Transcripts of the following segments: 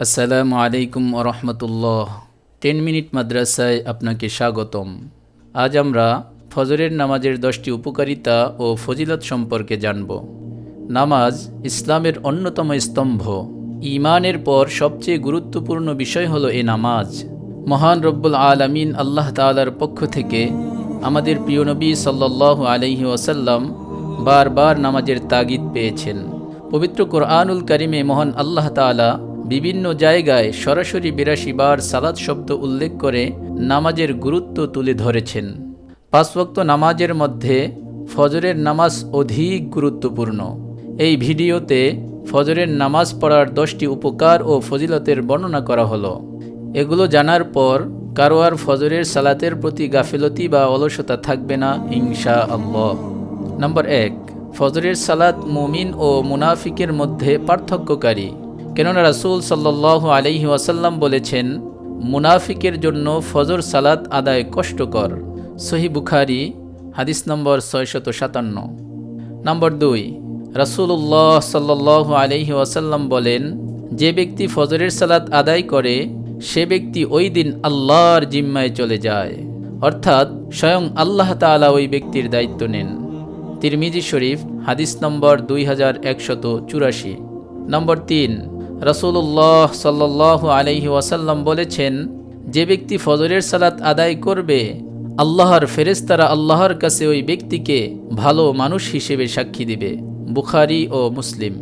আসসালামু আলাইকুম রহমতুল্লাহ। Ten minute মাদ্রাসায় আপনাকে স্বাগতম। আজ আমরা ফজরের নামাজের দশটি উপকারিতা ও ফজিলত সম্পর্কে জানব। নামাজ ইসলামের অন্যতম স্তম্ভ। ইমানের পর সবচেয়ে গুরুত্বপূর্ণ বিষয় হলো এ নামাজ। মহান রব্বুল আলমিন আল্লাহ তালার পক্ষ থেকে আমাদের প্রিয় নবী সাল্লাহ আলহি ওসাল্লাম বারবার নামাজের তাগিদ পেয়েছেন। পবিত্র কোরআনুল করিমে মহান আল্লাহ তালা বিভিন্ন জায়গায় সরাসরি বিরাশি বার সালাদ শব্দ উল্লেখ করে নামাজের গুরুত্ব তুলে ধরেছেন। পাঁচ নামাজের মধ্যে ফজরের নামাজ অধিক গুরুত্বপূর্ণ। এই ভিডিওতে ফজরের নামাজ পড়ার দশটি উপকার ও ফজিলতের বর্ণনা করা হলো। এগুলো জানার পর কারও আর ফজরের সালাতের প্রতি গাফিলতি বা অলসতা থাকবে না ইনশা আল্লাহ নম্বর এক, ফজরের সালাত মুমিন ও মুনাফিকের মধ্যে পার্থক্যকারী। কেননা রাসুল সাল্লাহ আলহি ওয়াসাল্লাম বলেছেন, মুনাফিকের জন্য ফজর সালাত আদায় কষ্টকর। সহি বুখারি, হাদিস নম্বর ছয়শত সাতান্ন। নম্বর দুই রাসুল্লাহ সাল্লাহ আলহি ওয়াসাল্লাম বলেন, যে ব্যক্তি ফজরের সালাত আদায় করে, সে ব্যক্তি ওই দিন আল্লাহর জিম্মায় চলে যায়। অর্থাৎ স্বয়ং আল্লাহ তালা ওই ব্যক্তির দায়িত্ব নেন। তিরমিজি শরীফ, হাদিস নম্বর দুই হাজার একশত চুরাশি। নম্বর তিন রসুল্লাহ সাল্লাহ আলহি ওয়াসাল্লাম বলেছেন, যে ব্যক্তি ফজরের সালাত আদায় করবে, আল্লাহর ফেরেস্তারা আল্লাহর কাছে ওই ব্যক্তিকে ভালো মানুষ হিসেবে সাক্ষী দিবে। বুখারি ও মুসলিম।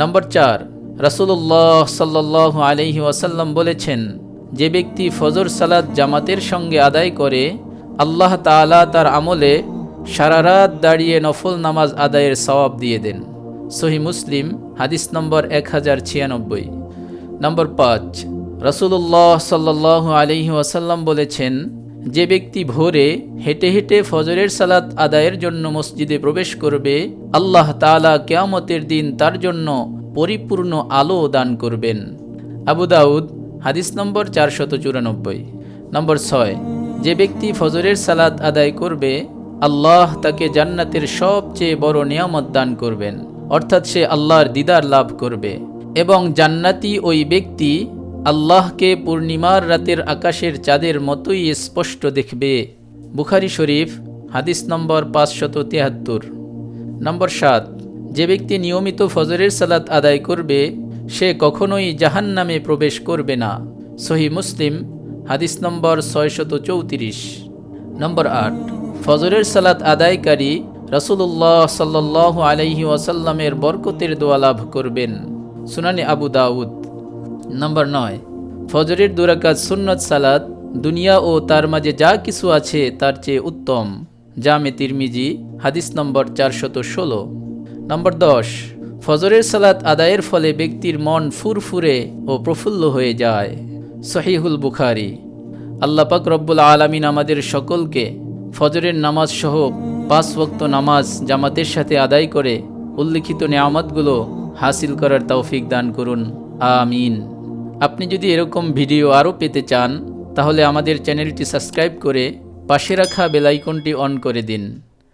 নম্বর চার রসুল্লাহ সাল্লাহ আলহি ওয়াসাল্লাম বলেছেন, যে ব্যক্তি ফজর সালাত জামাতের সঙ্গে আদায় করে, আল্লাহ তালা তার আমলে সারা রাত দাঁড়িয়ে নফল নামাজ আদায়ের সওয়াব দিয়ে দেন। সহি মুসলিম, হাদিস নম্বর এক হাজার ছিয়ানব্বই। নম্বর পাঁচ রসুল্লাহ সাল্লাহ আলহি ওয়াসাল্লাম বলেছেন, যে ব্যক্তি ভোরে হেঁটে হেঁটে ফজরের সালাত আদায়ের জন্য মসজিদে প্রবেশ করবে, আল্লাহ তালা কেয়ামতের দিন তার জন্য পরিপূর্ণ আলো দান করবেন। আবু দাউদ, হাদিস নম্বর চারশত চুরানব্বই। নম্বর ছয়, যে ব্যক্তি ফজরের সালাত আদায় করবে, আল্লাহ তাকে জান্নাতের সবচেয়ে বড় নিয়ামত দান করবেন। অর্থাৎ সে আল্লাহর দিদার লাভ করবে। এবং জান্নাতি ওই ব্যক্তি আল্লাহকে পূর্ণিমার রাতের আকাশের চাঁদের মতোই স্পষ্ট দেখবে। বুখারি শরীফ, হাদিস নম্বর পাঁচশত তিয়াত্তর নম্বর সাত, যে ব্যক্তি নিয়মিত ফজরের সালাত আদায় করবে, সে কখনোই জাহান নামে প্রবেশ করবে না। সহি মুসলিম, হাদিস নম্বর ছয়শত চৌত্রিশ। নম্বর আট, ফজরের সালাত আদায়কারী রসুল্লাহ সাল্লাহ আলহি ওয়াসাল্লামের বরকতের দোয়া লাভ করবেন। সুনানি আবু দাউদ। নম্বর নয়, ফজরের দুরাকাত সুন্নত সালাত দুনিয়া ও তার মাঝে যা কিছু আছে তার চেয়ে উত্তম। জামে তিরমিজি, হাদিস নম্বর চারশত ষোলো। নম্বর দশ, ফজরের সালাত আদায়ের ফলে ব্যক্তির মন ফুরফুরে ও প্রফুল্ল হয়ে যায়। সহিহুল বুখারি। আল্লাপাক রব্বুল আলমিন আমাদের সকলকে ফজরের নামাজ সহ পাঁচ ওক্ত নামাজ জামাতের সাথে আদায় করে উল্লিখিত নেয়ামতগুলো হাসিল করার তৌফিক দান করুন। আমিন। আপনি যদি এরকম ভিডিও আরও পেতে চান, তাহলে আমাদের চ্যানেলটি সাবস্ক্রাইব করে পাশে রাখা বেলাইকনটি অন করে দিন।